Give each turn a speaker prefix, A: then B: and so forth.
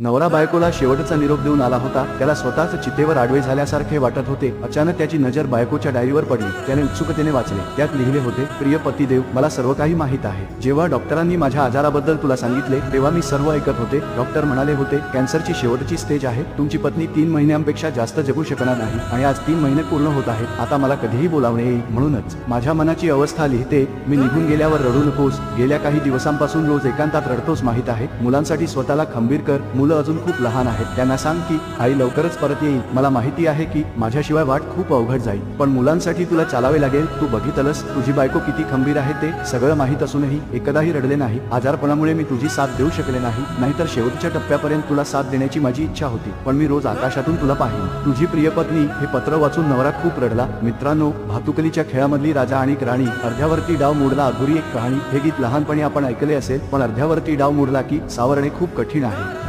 A: नवरा बायकोला शेवटचा निरोप देऊन आला होता. त्याला स्वतःच चितेवर आडवे झाल्यासारखे वाटत होते. अचानक त्याची नजर बायकोच्या डायरीवर पडली. त्याने उत्सुकतेने वाचले. त्यात लिहिले होते प्रिय पतिदेव मला सर्व काही माहीत आहे. जेव्हा डॉक्टरांनी माझ्या आजाराबद्दल तुला सांगितले तेव्हा मी सर्व ऐकत होते. डॉक्टर म्हणाले होते कॅन्सरची शेवटची स्टेज आहे. तुमची पत्नी तीन महिन्यांपेक्षा जास्त जगू शकणार नाही. आणि आज तीन महिने पूर्ण होत आहेत. आता मला कधीही बोलावणे येईल. म्हणूनच माझ्या मनाची अवस्था लिहिते. मी निघून गेल्यावर रडू नकोस. गेल्या काही दिवसांपासून रोज एकांतात रडतोस माहीत आहे. मुलांसाठी स्वतःला खंबीर कर. मुलं अजून खूप लहान आहेत. त्यांना सांग की आई लवकरच परत येईल मला माहिती आहे की माझ्याशिवाय वाट खूप अवघड जाईल. पण मुलांसाठी तुला चालावे लागेल. तू बघितलंस तुझी बायको किती खंबीर आहे ते सगळं माहीत असूनही एकदाही रडले नाही. आजारपणामुळे मी तुझी साथ देऊ शकले नाही. नाहीतर शेवटच्या टप्प्यापर्यंत तुला साथ देण्याची माझी इच्छा होती. पण मी रोज आकाशातून तुला पाहिन तुझी प्रिय पत्नी हे पत्र वाचून नवरा खूप रडला. मित्रांनो भातुकलीच्या खेळामधली राजा आणि राणी अर्ध्यावरती डाव मोडला अधुरी एक कहाणी. हे गीत लहानपणी आपण ऐकले असेल पण अर्ध्यावरती डाव मोडला की सावरणे खूप कठीण आहे.